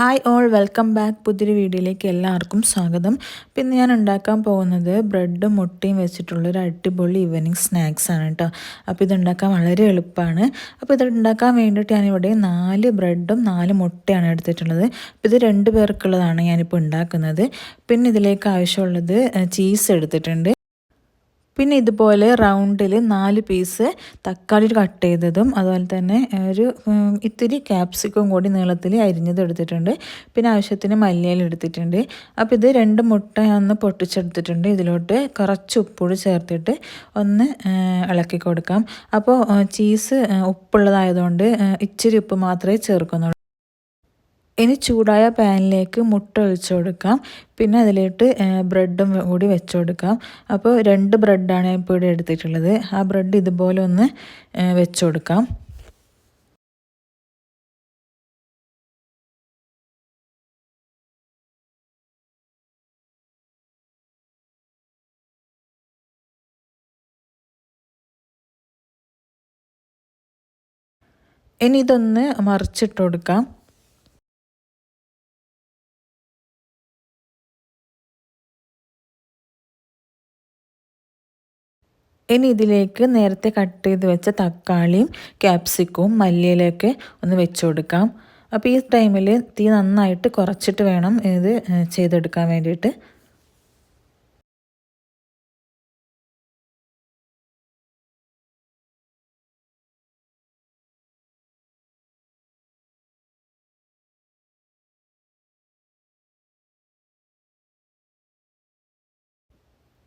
Hi all welcome back പുതിയൊരു വീഡിയോയിലേക്ക് എല്ലാവർക്കും സ്വാഗതം. പിന്നെ ഞാൻ ഉണ്ടാക്കാൻ പോകുന്നത് ബ്രെഡും മുട്ടയും വെച്ചിട്ടുള്ള ഒരു അടിപൊളി ഈവനിങ് സ്നാക്സ് ആണ് കേട്ടോ അപ്പോൾ ഇതുണ്ടാക്കാൻ വളരെ എളുപ്പമാണ്. അപ്പോൾ ഇത് ഉണ്ടാക്കാൻ വേണ്ടിയിട്ട് ഞാനിവിടെ നാല് ബ്രെഡും നാല് മുട്ടയാണ് എടുത്തിട്ടുള്ളത്. അപ്പോൾ ഇത് രണ്ട് പേർക്കുള്ളതാണ് ഞാനിപ്പോൾ ഉണ്ടാക്കുന്നത്. പിന്നെ ഇതിലേക്ക് ആവശ്യമുള്ളത് ചീസ് എടുത്തിട്ടുണ്ട്. പിന്നെ ഇതുപോലെ റൗണ്ടിൽ നാല് പീസ് തക്കാളി കട്ട് ചെയ്തതും അതുപോലെ തന്നെ ഒരു ഇത്തിരി ക്യാപ്സിക്കും കൂടി നീളത്തിൽ അരിഞ്ഞത് എടുത്തിട്ടുണ്ട്. പിന്നെ ആവശ്യത്തിന് മല്ലിയില എടുത്തിട്ടുണ്ട്. അപ്പോൾ ഇത് രണ്ട് മുട്ട ഒന്ന് പൊട്ടിച്ചെടുത്തിട്ടുണ്ട്. ഇതിലോട്ട് കുറച്ച് ഉപ്പുകൂടി ചേർത്തിട്ട് ഒന്ന് ഇളക്കി കൊടുക്കാം. അപ്പോൾ ചീസ് ഉപ്പുള്ളതായതുകൊണ്ട് ഇച്ചിരി ഉപ്പ് മാത്രമേ ചേർക്കുന്നുള്ളൂ. ഇനി ചൂടായ പാനിലേക്ക് മുട്ട ഒഴിച്ചു കൊടുക്കാം. പിന്നെ അതിലേക്ക് ബ്രെഡും കൂടി വെച്ചു കൊടുക്കാം. അപ്പോൾ രണ്ട് ബ്രെഡാണ് ഇപ്പോൾ ഇവിടെ എടുത്തിട്ടുള്ളത്. ആ ബ്രെഡ് ഇതുപോലെ ഒന്ന് വെച്ചു കൊടുക്കാം. ഇനി ഇതൊന്ന് മറിച്ചിട്ട് കൊടുക്കാം. ഇനി ഇതിലേക്ക് നേരത്തെ കട്ട് ചെയ്ത് വെച്ച തക്കാളിയും ക്യാപ്സിക്കവും മല്ലിയിലൊക്കെ ഒന്ന് വെച്ച് കൊടുക്കാം. അപ്പോൾ ഈ ടൈമിൽ തീ നന്നായിട്ട് കുറച്ചിട്ട് വേണം ഇത് ചെയ്തെടുക്കാൻ വേണ്ടിയിട്ട്.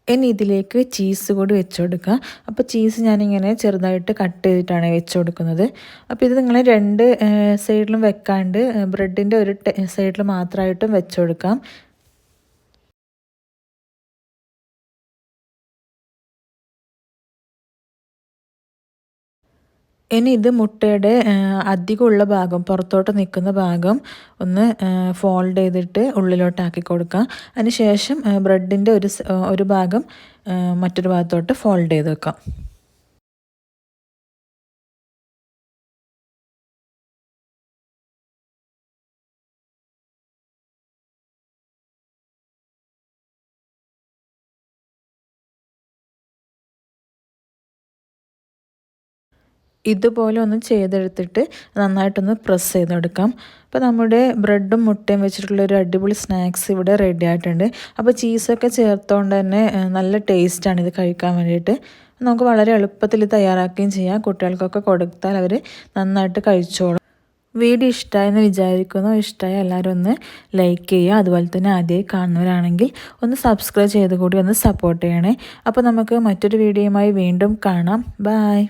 ഇനി ഇതിലേക്ക് ചീസ് കൂടി വെച്ച് കൊടുക്കുക അപ്പോൾ ചീസ് ഞാനിങ്ങനെ ചെറുതായിട്ട് കട്ട് ചെയ്തിട്ടാണ് വെച്ച് കൊടുക്കുന്നത് അപ്പോൾ ഇത് നിങ്ങൾ രണ്ട് സൈഡിലും വെക്കാണ്ട് ബ്രെഡിന്റെ ഒരു സൈഡിൽ മാത്രമായിട്ടും വെച്ച് കൊടുക്കാം ഇനി ഇത് മുട്ടയുടെ അധികമുള്ള ഭാഗം പുറത്തോട്ട് നിൽക്കുന്ന ഭാഗം ഒന്ന് ഫോൾഡ് ചെയ്തിട്ട് ഉള്ളിലോട്ടാക്കി കൊടുക്കാം അതിന് ശേഷം ബ്രെഡിന്റെ ഒരു ഒരു ഭാഗം മറ്റൊരു ഭാഗത്തോട്ട് ഫോൾഡ് ചെയ്ത് വെക്കാം ഇതുപോലെ ഒന്ന് ചെയ്തെടുത്തിട്ട് നന്നായിട്ടൊന്ന് പ്രസ് ചെയ്തെടുക്കാം. അപ്പോൾ നമ്മുടെ ബ്രെഡും മുട്ടയും വെച്ചിട്ടുള്ള ഒരു അടിപൊളി സ്നാക്സ് ഇവിടെ റെഡി ആയിട്ടുണ്ട്. അപ്പോൾ ചീസൊക്കെ ചേർത്തുകൊണ്ട് തന്നെ നല്ല ടേസ്റ്റാണ് ഇത് കഴിക്കാൻ വേണ്ടിയിട്ട്. നമുക്ക് വളരെ എളുപ്പത്തിൽ തയ്യാറാക്കുകയും ചെയ്യാം. കുട്ടികൾക്കൊക്കെ കൊടുത്താൽ അവർ നന്നായിട്ട് കഴിച്ചോളും. വീഡിയോ ഇഷ്ടമായെന്ന് വിചാരിക്കുന്നു. ഇഷ്ടമായ എല്ലാവരും ഒന്ന് ലൈക്ക് ചെയ്യുക. അതുപോലെ തന്നെ ആദ്യമായി കാണുന്നവരാണെങ്കിൽ ഒന്ന് സബ്സ്ക്രൈബ് ചെയ്ത് കൂടി ഒന്ന് സപ്പോർട്ട് ചെയ്യണേ. അപ്പോൾ നമുക്ക് മറ്റൊരു വീഡിയോയുമായി വീണ്ടും കാണാം. ബായ്